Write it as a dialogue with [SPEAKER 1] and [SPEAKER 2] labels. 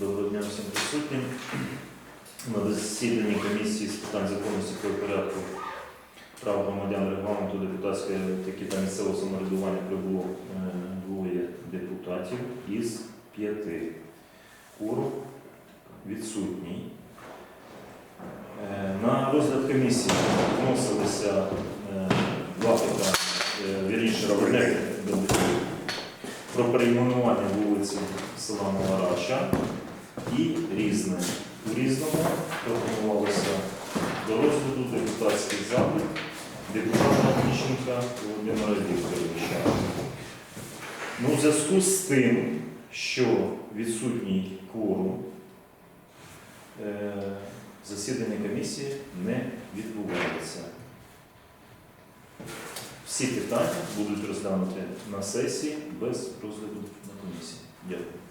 [SPEAKER 1] Доброго дня всім присутнім. На засіданні комісії з питань законності порядку прав громадян регламенту депутатської такі та місцевого самоврядування прибуло е, двоє депутатів із п'яти. Куру відсутній. Е, На розгляд комісії вносилися е, два питання, вірніше, одне про перейменування вулиці села Маларача і різне. У різному пропонувалося до розгляду депутатський запит депутата Міщенка Володимира Вікторовича. Ну, у зв'язку з тим, що відсутній кворум, е, засідання комісії не відбувається. Всі питання будуть розглянуті на сесії без розгляду на комісії. Дякую.